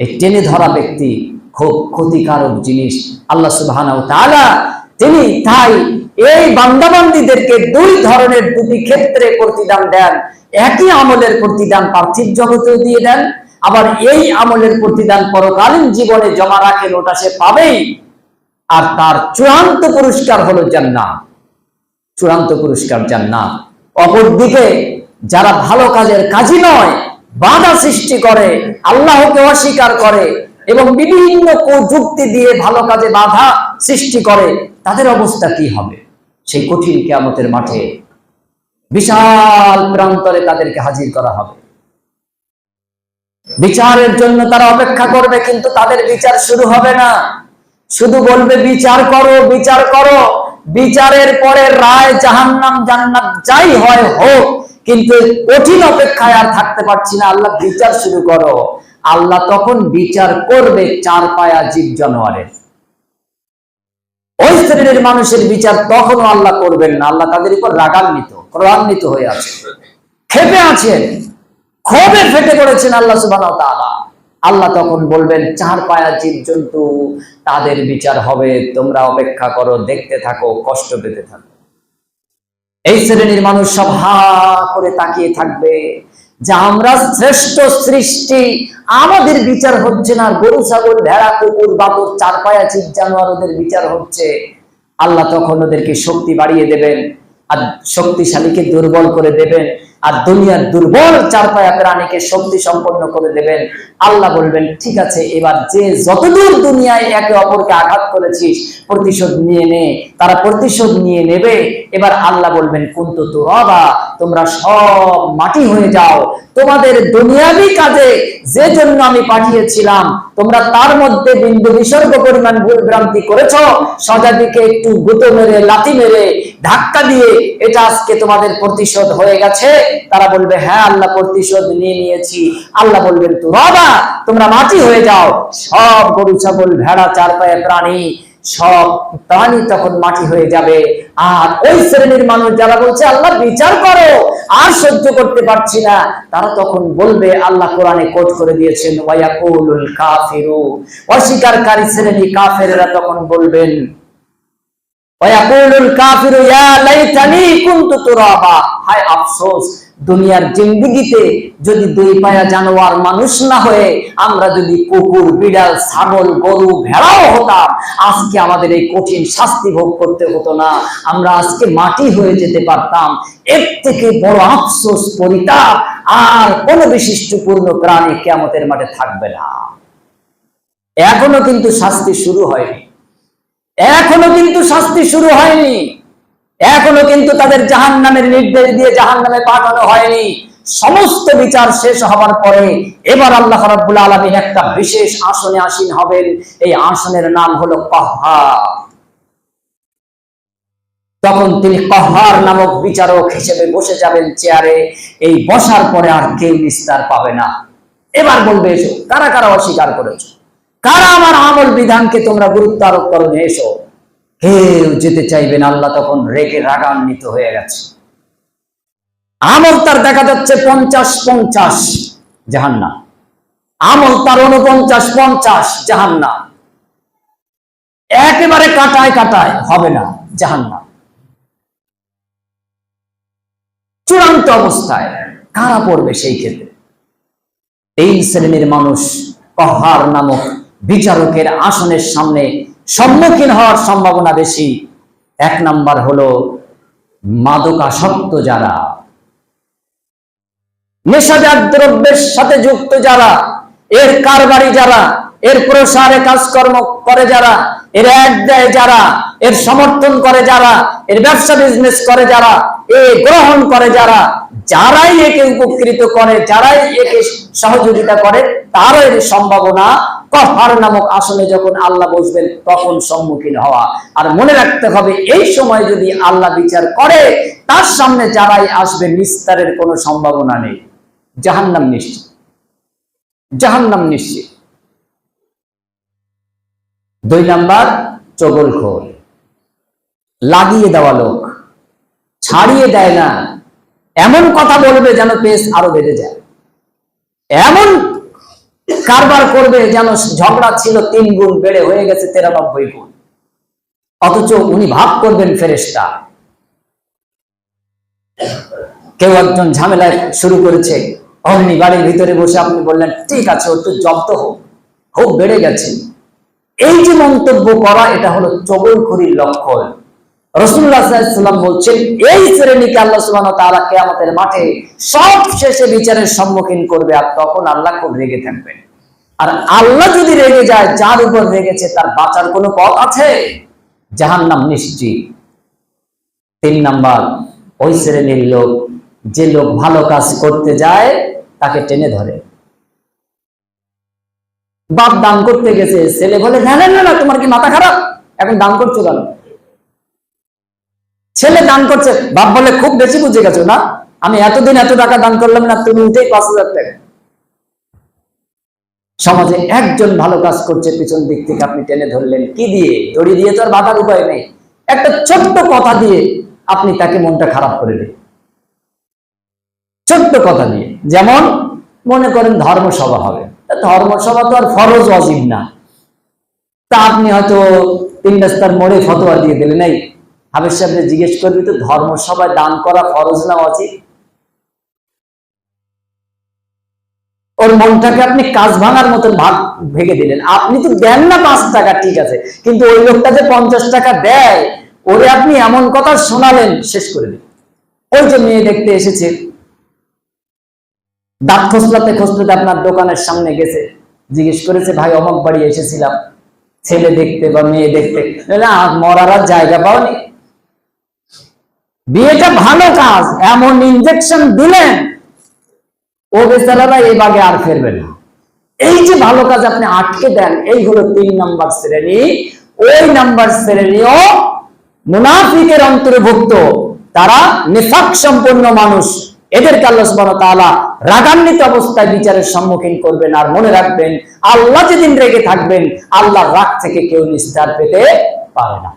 এই টেনে ধরা ব্যক্তি খুব ক্ষতিকারক জিনিস। আল্লাহ তাআলা তিনি তাই এই বান্দাবান্দিদেরকে দুই ধরনের দুটি ক্ষেত্রে প্রতিদান দেন। একই আমলের প্রতিদান পার্থিব জগতেও দিয়ে দেন, আবার এই আমলের প্রতিদান পরকালীন জীবনে জমা রাখেন ওটা সে পাবেই। আর তার চূড়ান্ত পুরস্কার হলো জান্নাত। চূড়ান্ত পুরস্কার জান্নাত। অপরদিকে যারা ভালো কাজের কাজই নয় বাধা সৃষ্টি করে, আল্লাহকে অস্বীকার করে এবং বিভিন্ন যুক্তি দিয়ে ভালো কাজে বাধা সৃষ্টি করে, তাদের অবস্থা কি হবে? সেই কঠিন কেয়ামতের মাঠে বিশাল প্রান্তরে তাদেরকে হাজির করা হবে। বিচারের জন্য তারা অপেক্ষা করবে, কিন্তু তাদের বিচার শুরু হবে না। শুধু বলবে, বিচার করো বিচার করো। বিচারের পরে রায় জাহান্নাম জান্নাত যাই হয় হোক কিন্তু কঠিন অপেক্ষায় আর থাকতে পারছি না। আল্লাহ বিচার শুরু করো। আল্লাহ তখন বিচার করবে চার পায়া জীব জানোয়ারের। ওই শ্রেণির মানুষের বিচার তখনও আল্লাহ করবেন না। আল্লাহ তাদের উপর রাগান্বিত ক্রয়ান্বিত হয়ে আছে। খেপে আছেন, ক্ষোভে ফেটে পড়েছেন আল্লাহ সুবাহ আল্লাহ তখন বলবেন, চার পায়া জীব জন্তু, তাদের বিচার হবে। তোমরা অপেক্ষা করো, দেখতে থাকো, কষ্ট পেতে থাকো। এই শ্রেণির মানুষ সব হা করে তাকিয়ে থাকবে যে আমরা শ্রেষ্ঠ সৃষ্টি, আমাদের বিচার হচ্ছে না গরু, ছাগল, ভেড়া, কুকুর, বাবুর চার পায়া জীব জানোয়ার ওদের বিচার হচ্ছে। আল্লাহ তখন ওদেরকে শক্তি বাড়িয়ে দেবেন আর শক্তিশালীকে দুর্বল করে দেবেন। আর দুনিয়ার দুর্বল চার পায়া প্রাণীকে শক্তি সম্পন্ন করে দেবেন। আল্লাহ বলবেন, ঠিক আছে, এবার যে যতদূর দুনিয়ায় একে অপরকে আঘাত করেছিস, প্রতিশোধ নিয়ে নে। তারা প্রতিশোধ নিয়ে নেবে। এবার আল্লাহ বলবেন, কুন্তু রবা তোমরা সব মাটি হয়ে যাও তোমাদের দুনিয়াবি কাজে যে জন্য আমি পাঠিয়েছিলাম, তোমরা তার মধ্যে বিন্দু বিসর্গ পরিমাণ ভুল ভ্রান্তি করেছ সজাদিকে একটু গুঁতো মেরে, লাথি মেরে, ধাক্কা দিয়ে এটা আজকে তোমাদের প্রতিশোধ হয়ে গেছে। তারা বলবে হ্যাঁ আল্লাহ প্রতিশোধ নিয়ে নিয়েছি। আল্লাহ বলবেন তো বাবা তোমরা মাটি হয়ে যাও, সব গরু, ছাগল, ভেড়া চার পায়ে প্রাণী সব প্রাণী তখন মাটি হয়ে যাবে। আর ওই শ্রেণির মানুষ যারা বলছে, আল্লাহ, বিচার করো, আর সহ্য করতে পারছি না। তারা তখন বলবে, আল্লাহ কোরআনে কোট করে দিয়েছেন কাফিরু। অস্বীকারী শ্রেণি কাফেররা তখন বলবেন, ওয়ায়াকুলুল কাফিরু, ইয়া লাইতানি হায় আফসোস দুনিয়ার জিন্দিগিতে যদি দুই পায়া জানোয়ার মানুষ না হয়ে আমরা যদি কুকুর, বিড়াল, ছাগল, গরু, ভেড়াও হতাম, আজকে আমাদের এই কঠিন শাস্তি ভোগ করতে হতো না। আমরা আজকে মাটি হয়ে যেতে পারতাম। এর থেকে বড় আফসোস, পরিতাপ আর কোন বিশিষ্টপূর্ণ প্রাণী কেমতের মাঠে থাকবে না। এখনও কিন্তু শাস্তি শুরু হয়নি। এখনও কিন্তু শাস্তি শুরু হয়নি। এখনও কিন্তু তাদের জাহান নামের নির্দেশ দিয়ে জাহান নামে পাঠানো হয়নি। সমস্ত বিচার শেষ হবার পরে এবার আল্লাহ রাব্বুল আলামিন একটা বিশেষ আসনে আসীন হবেন। এই আসনের নাম হলো কহ্হার। তখন তিনি কহার নামক বিচারক হিসেবে বসে যাবেন চেয়ারে। এই বসার পরে আর কেউ নিস্তার পাবে না। এবার বলবে, এসো, কারা কারা অস্বীকার করেছ? কারা আমার আমল বিধানকে তোমরা গুরুত্ব আরোপ করো এসো কেউ যেতে চাইবেন আল্লাহ, তখন রেগে রাগান্বিত হয়ে গেছে। আমল তার দেখা যাচ্ছে পঞ্চাশ পঞ্চাশ জাহান্না আমল তার উনপঞ্চাশ পঞ্চাশ জাহান্না একেবারে কাটায় কাটায় হবে না জাহান্না চূড়ান্ত অবস্থায় কারা পড়বে সেই ক্ষেত্রে? এই শ্রেণির মানুষ কহার নামক বিচারকের আসনের সামনে সম্মুখীন হওয়ার সম্ভাবনা বেশি। এক নাম্বার হলো মাদকাসক্ত যারা। নেশাজাত দ্রব্যের সাথে যুক্ত যারা, এর কারবারি যারা, এর প্রসারে কাজকর্ম করে যারা, এর এক দেয় যারা, এর সমর্থন করে যারা, এর ব্যবসা বিজনেস করে যারা, এ গ্রহণ করে যারা যারাই একে উপকৃত করে, যারাই একে সহযোগিতা করে এর সম্ভাবনা কফার নামক আসনে যখন আল্লাহ বসবেন, তখন সম্মুখীন হওয়া। আর মনে রাখতে হবে, এই সময় যদি আল্লাহ বিচার করে, তার সামনে যারাই আসবে, নিস্তারের কোনো সম্ভাবনা নেই। জাহান্নাম নিশ্চিত। জাহান্নাম নিশ্চিত। দুই নাম্বার চগলখোর লাগিয়ে দেওয়া লোক। ছাড়িয়ে দেয় না। এমন কথা বলবে যেন পেস আরও বেড়ে যায়। এমন কারবার করবে যেন ঝগড়া ছিল তিন গুণ, বেড়ে হয়ে গেছে তেরানব্বই গুণ। অথচ উনি ভাব করবেন ফেরেস্তা কেউ একজন ঝামেলা শুরু করেছে, অমনি বাড়ির ভিতরে বসে আপনি বললেন, ঠিক আছে ও তো জব্দ হোক হোক, বেড়ে গেছে। এই যে মন্তব্য করা, এটা হলো চগলখড়ির লক্ষণ। রসুল্লাহ সাল্লাম বলছেন এই শ্রেণীকে আল্লাহ সুবাহ তাআলা কেয়ামতের মাঠে সব শেষে বিচারের সম্মুখীন করবে আর তখন আল্লাহ খুব রেগে থাকবেন। আর আল্লাহ যদি রেগে যায় যার উপর রেগেছে তার বাঁচার কোনো পথ আছে? জাহান্নাম নিশ্চিত। তিন নাম্বার ওই শ্রেণির লোক যে লোক ভালো কাজ করতে যায় তাকে টেনে ধরে। বাপ দান করতে গেছে ছেলে বলে না না, তোমার কি মাথা খারাপ? এখন দান করছ কেন? ছেলে দান করছে, বাপ বলে খুব বেশি বুঝে গেছো না? আমি এতদিন এত টাকা দান করলাম না, তুমি উঠেই পাঁচ হাজার টাকা। সমাজে একজন ভালো কাজ করছে, পিছন দিক থেকে আপনি টেনে ধরলেন। কি দিয়ে? দড়ি দিয়ে তো আর বাধার উপায় নেই। একটা ছোট্ট কথা দিয়ে আপনি তাকে মনটা খারাপ করে দিন ছোট্ট কথা দিয়ে। যেমন মনে করেন ধর্মসভা হবে। ধর্মসভা তো আর ফরজ অজীব না। তা আপনি হয়তো তিন রাস্তার মোড়ে ফতোয়া দিয়ে দিলেন, এই হাবিজ সাহেবকে জিজ্ঞেস করবি তো ধর্মসভায় দান করা ফরজ না অজীব? ওর মনটাকে আপনি কাজ ভাঙার মতন ভাগ ভেঙে দিলেন। আপনি তো দেন না পাঁচ টাকা, ঠিক আছে। কিন্তু ওই লোকটা যে পঞ্চাশ টাকা দেয়, ওরে আপনি এমন কথা শোনালেন, শেষ করে দিন। ওই যে মেয়ে দেখতে এসেছে। দাঁত খসলাতে খসলাতে আপনার দোকানের সামনে গেছে। জিজ্ঞেস করেছে, ভাই, অমক বাড়ি এসেছিলাম। ছেলে দেখতে বা মেয়ে দেখতে? না, মরার জায়গা পাওনি। বিয়েটা ভালো কাজ, এমন ইনজেকশন দিলেন ও বেচারারা এই বাগে আর ফেরবে না। এই যে ভালো কাজ আপনি আটকে দেন, এই হলো তিন নাম্বার শ্রেণি। ওই নাম্বার শ্রেণীও মুনাফিকের অন্তর্ভুক্ত। তারা নিফাক সম্পন্ন মানুষ। এদেরকে আল্লাহ সুবহানাহু ওয়া তাআলা রাগান্বিত অবস্থায় বিচারের সম্মুখীন করবেন আর মনে রাখবেন, আল্লাহ যেদিন রেগে থাকবেন, আল্লাহর রাগ থেকে কেউ নিস্তার পেতে পারে না।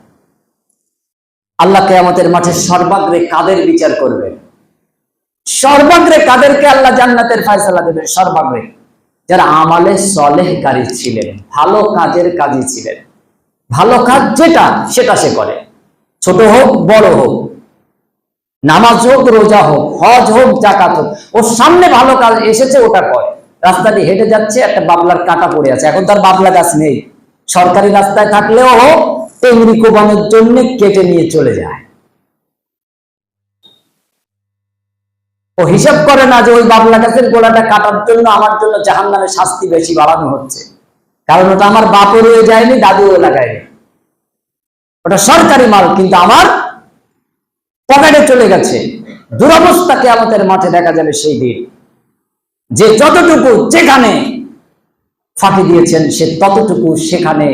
আল্লাহ কেয়ামতের মাঠে সর্বাগ্রে কাদের বিচার করবেন সর্বাগ্রে কাদেরকে আল্লাহ জান্নাতের ফয়সালা দেবেন? সর্বাগ্রে। যারা আমালে সলেহকারী ছিলেন, ভালো কাজের কাজী ছিলেন। ভালো কাজ যেটা, সেটা সে করে। ছোট হোক, বড় হোক। নামাজ হোক, রোজা হোক, হজ হোক জাকাত হোক ওর সামনে ভালো কাজ এসেছে, ওটা করে। রাস্তা দিয়ে হেঁটে যাচ্ছে, একটা বাবলার কাটা পড়ে আছে। এখন তার বাবলা গাছ নেই। সরকারি রাস্তায় থাকলেও তেমনি কোবানোর জন্য কেটে নিয়ে চলে যায়। ও হিসাব করে না যে ওই বাবলা গাছের গোড়াটা কাটার জন্য আমার জন্য জাহান নামে শাস্তি বেশি বাড়ানো হচ্ছে। কারণ ওটা আমার বাপও রয়ে যায়নি, দাদুও লাগায়নি। ওটা সরকারি মাল, কিন্তু আমার পকেটে চলে গেছে। দুরবস্থাকে আমাদের মাঠে দেখা যাবে সেই দিন। যে যতটুকু যেখানে ফাঁকি দিয়েছেন, সে ততটুকু সেখানে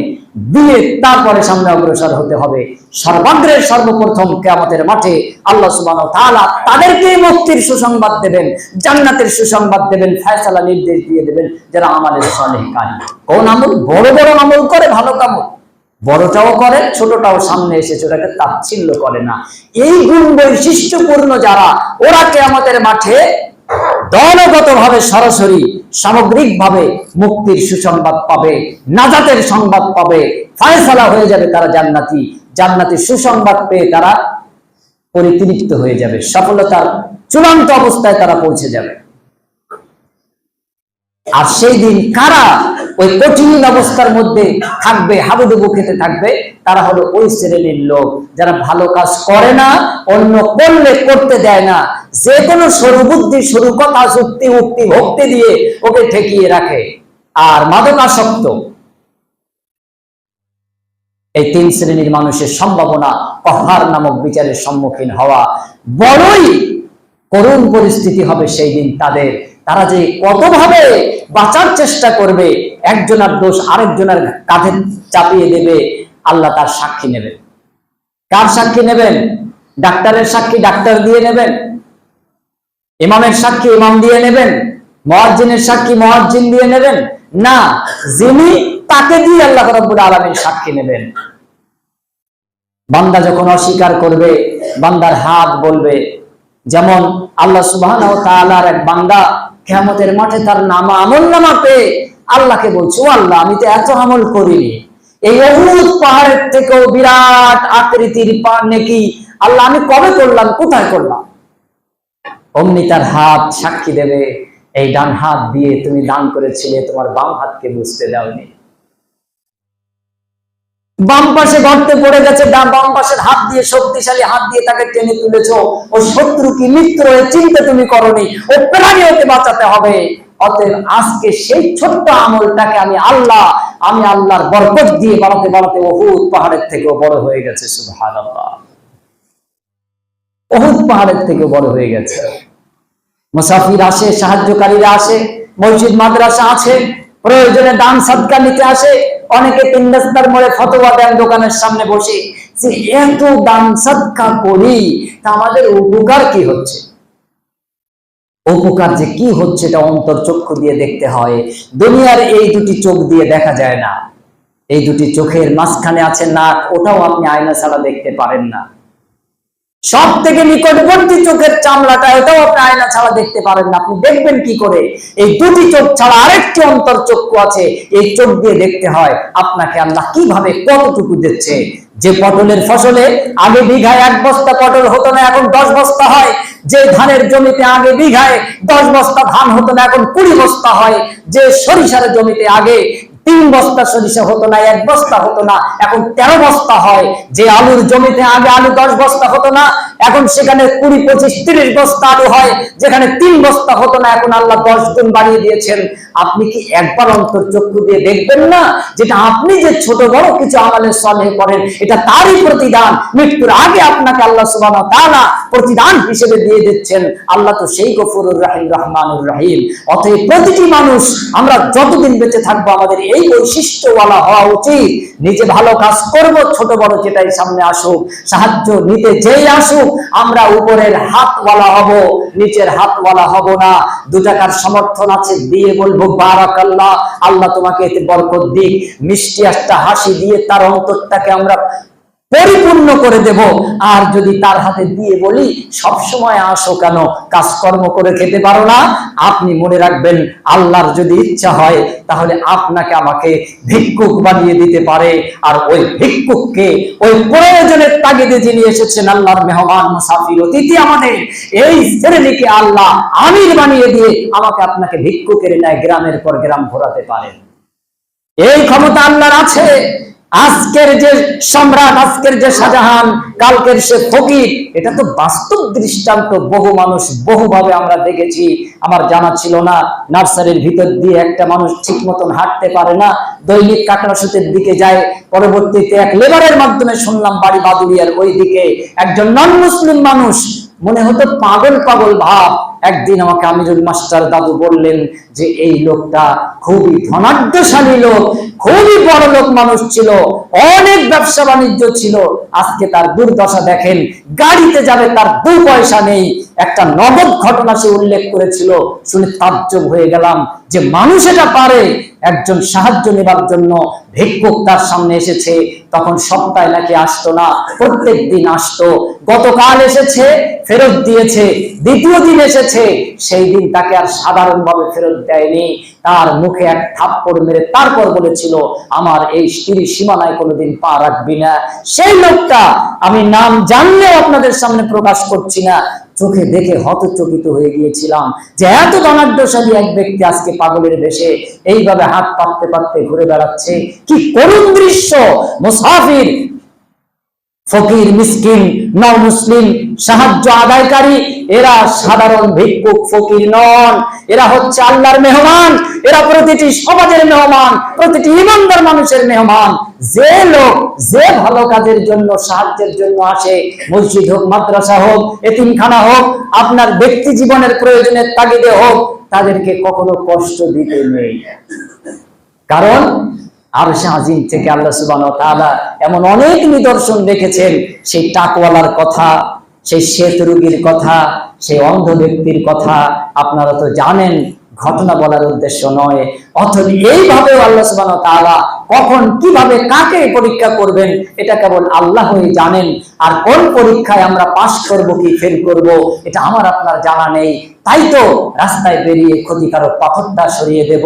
দিয়ে তারপরে সামনে অগ্রসর হতে হবে। সর্বাগ্রের সর্বপ্রথম কেয়ামতের মাঠে আল্লাহ সুবাহ তাআলা তাদেরকে মুক্তির সুসংবাদ দেবেন, জান্নাতের সুসংবাদ দেবেন, ফয়সালা নির্দেশ দিয়ে দেবেন যারা আমাদের সলেহকারী। কোন আমল? বড় বড় আমল করে, ভালো কামল। বড়টাও করে, ছোটটাও সামনে এসেছে, ওটাকে তাচ্ছিল্য করে না। এই গুণ বৈশিষ্ট্যপূর্ণ যারা, ওরা কেয়ামতের মাঠে দলগত ভাবে সরাসরি সামগ্রিক ভাবে মুক্তির সুসংবাদ পাবে, নাজাতের সংবাদ পাবে, ফায়সালা হয়ে যাবে তারা জান্নাতি জান্নাতি সুসংবাদ পেয়ে তারা পরিতৃপ্ত হয়ে যাবে, সফলতার চূড়ান্ত অবস্থায় তারা পৌঁছে যাবে। আর সেই দিন কারা ওই কঠিন অবস্থার মধ্যে থাকবে, হাবুডুবু খেতে থাকবে, তারা হলো ওই শ্রেণির লোক। যারা ভালো কাজ করে না, অন্য করলে করতে দেয় না। যে কোনো সরু বুদ্ধি, সরু কথা, যুক্তি, উক্তি, ভক্তি দিয়ে ওকে ঠেকিয়ে রাখে। আর মাদকাসক্ত, এই তিন শ্রেণির মানুষের সম্ভাবনা কহার নামক বিচারের সম্মুখীন হওয়া বড়ই করুণ পরিস্থিতি হবে সেই দিন তাদের। তারা যে কতভাবে বাঁচার চেষ্টা করবে, একজনের দোষ আরেকজনের কাঁধে চাপিয়ে দেবে, আল্লাহ তার সাক্ষী নেবেন। কার সাক্ষী নেবেন? ডাক্তারের সাক্ষী ডাক্তার দিয়ে নেবেন। ইমামের সাক্ষী ইমাম দিয়ে নেবেন। মহাজিনের সাক্ষী মহাজিন দিয়ে নেবেন। না, যিনি তাকে দিয়ে আল্লাহ রব্বুল আলমীর সাক্ষী নেবেন। বান্দা যখন অস্বীকার করবে, বান্দার হাত বলবে, যেমন আল্লাহ সুবাহ এক বান্দা কেমতের মাঠে তার নামা আমল নামা পেয়ে আল্লাহকে বলছো আল্লাহ, আমি তো এত আমল করিনি। এই অভূত পাহাড়ের থেকেও বিরাট আকৃতির নাকি? আল্লাহ, আমি কবে করলাম? কোথায় করলাম? অমনি তার হাত সাক্ষী দেবে, এই ডান হাত দিয়ে তুমি দান করেছিলে, তোমার বাম হাতকে বুঝতে দাওনি। বাম পাশে গর্তে পড়ে গেছে বাম পাশের হাত দিয়ে শক্তিশালী হাত দিয়ে তাকে টেনে তুলেছ। ও শত্রু কি মিত্র হয়ে চিন্তা তুমি করনি, ও প্রাণী হতে বাঁচাতে হবে। অতএব আজকে সেই ছোট্ট আমলটাকে আমি আল্লাহ, আমি আল্লাহর বরকত দিয়ে বাড়াতে বাড়াতে অহুদ পাহাড়ের থেকেও বড় হয়ে গেছে, সুবহানাল্লাহ। অহুদ পাহাড়ের থেকে বড় হয়ে গেছে। মুসাফির আসে, সাহায্যকারীরা আসে, মসজিদ মাদ্রাসা আছে, প্রয়োজনে দান সদকা নিতে আসে অনেকে তিন রাস্তার মোড়ে ফতোয়া দেন, দোকানের সামনে বসে যে এত দান সৎকা করি, তা আমাদের উপকার কি হচ্ছে? উপকার যে কি হচ্ছে, এটা অন্তর চক্ষু দিয়ে দেখতে হয়। দুনিয়ার এই দুটি চোখ দিয়ে দেখা যায় না। এই দুটি চোখের মাঝখানে আছে নাক, ওটাও আপনি আয়না ছাড়া দেখতে পারেন না। সব থেকে নিকটবর্তী চোখের চামড়াটা, এটাও আপনি আয়না ছাড়া দেখতে পারেন না। আপনি দেখবেন কি করে? এই দুটি চোখ ছাড়া আরেকটি অন্তর চক্ষু আছে, এই চোখ দিয়ে দেখতে হয় আপনাকে আল্লাহ কীভাবে কতটুকু দিচ্ছে। যে পটলের ফসলে আগে বিঘায় এক বস্তা পটল হতো না, এখন দশ বস্তা হয়। যে ধানের জমিতে আগে বিঘায় দশ বস্তা ধান হতো না, এখন কুড়ি বস্তা হয়। যে সরিষার জমিতে আগে তিন বস্তা সরিষা হতো না, এক বস্তা হতো না। এখন তেরো বস্তা হয়। যে আলুর জমিতে আগে আলু দশ বস্তা হতো না এখন সেখানে কুড়ি, পঁচিশ, তিরিশ বস্তা আলু হয়, যেখানে তিন বস্তা হতো না, এখন আল্লাহ দশ গুণ বাড়িয়ে দিয়েছেন। আপনি কি একবার অন্তর চক্ষু দিয়ে দেখবেন না যেটা আপনি যে ছোট বড় কিছু আমাদের সলহে করেন, এটা তারই প্রতিদান? মৃত্যুর আগে আপনাকে আল্লাহ সুবাহ তাআলা প্রতিদান হিসেবে দিয়ে দিচ্ছেন। আল্লাহ তো সেই গফুরুর রাহিম, রহমানুর রাহিম। অতএব প্রতিটি মানুষ, আমরা যতদিন বেঁচে থাকব, আমাদের এই বৈশিষ্ট্যওয়ালা হওয়া উচিত। নিজে ভালো কাজ করব, ছোট বড় যেটাই সামনে আসুক, সাহায্য নিতে যেই আসুক আমরা উপরের হাতওয়ালা হব, নিচের হাতওয়ালা হব না। দু টাকার সমর্থন আছে, দিয়ে বলব, বারাকাল্লাহ, আল্লাহ তোমাকে এতে বরকত দিক। মিষ্টি একটা হাসি দিয়ে তার অন্তরটাকে আমরা পরিপূর্ণ করে দেব। আর যদি তার হাতে দিয়ে বলি, সব সময় আসো কেন? কাজকর্ম করে খেতে পারো না। আপনি মনে রাখবেন, আল্লাহর যদি ইচ্ছা হয়, তাহলে আপনাকে আমাকে ভিক্ষুক বানিয়ে দিতে পারে। আর ওই ভিক্ষুককে, ওই প্রয়োজনের তাগিদে যিনি এসেছেন, আল্লাহর মেহমান, মুসাফির, অতিথি আমাদের, এই শ্রেণীকে আল্লাহ আমির বানিয়ে দিয়ে আমাকে আপনাকে ভিক্ষুকের ন্যায় গ্রামের পর গ্রাম ঘোরাতে পারেন। এই ক্ষমতা আল্লাহর আছে। আজকের যে সম্রাট, আজকের যে শাহজাহান, কালকের সে ফকির, এটা তো বাস্তব দৃষ্টান্ত বহু মানুষ বহুভাবে আমরা দেখেছি। আমার জানা ছিল না, নার্সারির ভিতর দিয়ে একটা মানুষ ঠিক মতন হাঁটতে পারে না, দৈনিক কাকড়াসুতের দিকে যায়, পরবর্তীতে এক লেবারের মাধ্যমে শুনলাম বাড়ি বাদুরিয়ার ওই দিকে একজন নন মুসলিম মানুষ মনে হতো পাগল পাগল ভাব। একদিন আমাকে আমিরুল মাস্টার দাদু বললেন যে এই লোকটা খুবই ধনাঢ্যশালী লোক, খুবই বড় লোক মানুষ ছিল, অনেক ব্যবসা বাণিজ্য ছিল, আজকে তার দুর্দশা দেখেন, গাড়িতে যাবে, তার দু পয়সা নেই। একটা নগদ ঘটনা সে উল্লেখ করেছিল, শুনে তাজ্জব হয়ে গেলাম যে মানুষ এটা পারে একজন সাহায্য নেবার জন্য ভিক্ষুক তার সামনে এসেছে, তখন সপ্তাহে নাকি আসতো না, প্রত্যেক দিন আসতো। গতকাল এসেছে, ফেরত দিয়েছে, দ্বিতীয় দিন এসেছে, সেই দিন তাকে আর সাধারণভাবে ফেরত দেয়নি। তার মুখে এক থাপ্পড় মেরে তারপর বলেছিল, আমার এই স্ত্রী সীমানায় কোনোদিন পা রাখবি না। সেই লোকটা, আমি নাম জানলেও আপনাদের সামনে প্রকাশ করছি না চোখে দেখে হতচকিত হয়ে গিয়েছিলাম যে এত ধনাঢ্যশালী এক ব্যক্তি আজকে পাগলের বেশে এইভাবে হাত পাততে পাততে ঘুরে বেড়াচ্ছে। কি করুণ দৃশ্য! মুসাফির ফকির, মিসকিন ন মুসলিম সাহায্য আদায়কারী, এরা সাধারণ ভিক্ষুক, ফকির নন। এরা হচ্ছে আল্লাহর মেহমান, এরা প্রতিটি সমাজের মেহমান, প্রতিটি ইমানদার মানুষের মেহমান। যে লোক যে ভালো কাজের জন্য, সাহায্যের জন্য আসে, মসজিদ হোক, মাদ্রাসা হোক, এতিমখানা হোক, আপনার ব্যক্তি জীবনের প্রয়োজনের তাগিদে হোক, তাদেরকে কখনো কষ্ট দিতে নেই। কারণ আর থেকে আল্লাহ সুবান এমন অনেক নিদর্শন দেখেছেন। সেই টাকওয়ালার কথা, সেই শ্বেত রোগীর কথা, সেই অন্ধ ব্যক্তির কথা আপনারা তো জানেন, ঘটনা বলার উদ্দেশ্য নয়। অথচ এইভাবে আল্লাহ সুবান তাআলা কখন কীভাবে কাকে পরীক্ষা করবেন, এটা কেবল আল্লাহই জানেন। আর কোন পরীক্ষায় আমরা পাশ করব, কি ফেল করব, এটা আমার আপনার জানা নেই। তাই তো রাস্তায় বেরিয়ে ক্ষতিকারক পাথরটা সরিয়ে দেব।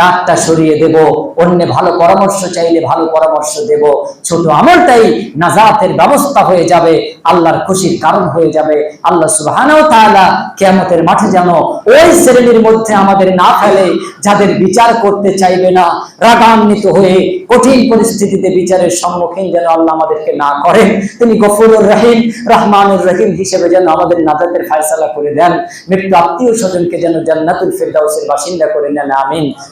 কাঠটা সরিয়ে দেব, অন্য ভালো পরামর্শ চাইলে ভালো পরামর্শ দেব। ছোট আমলটাই নাজাতের ব্যবস্থা হয়ে যাবে, আল্লাহর খুশির কারণ হয়ে যাবে। আল্লাহ সুবহানাহু তাআলা কিয়ামতের মাঠে যেন ওই শ্রেণির মধ্যে আমাদের না ফেলে, যাদের বিচার করতে চাইবে না, রাগান্বিত হয়ে কঠিন পরিস্থিতিতে বিচারের সম্মুখীন যেন আল্লাহ আমাদেরকে না করেন। তিনি গফুরুর রহিম, রহমানুর রহিম হিসেবে যেন আমাদের নাজাতের ফায়সালা করে দেন। মৃত্যু আত্মীয় স্বজনকে যেন জান্নাতুল ফিরদাউসের বাসিন্দা করে নেন, আমিন।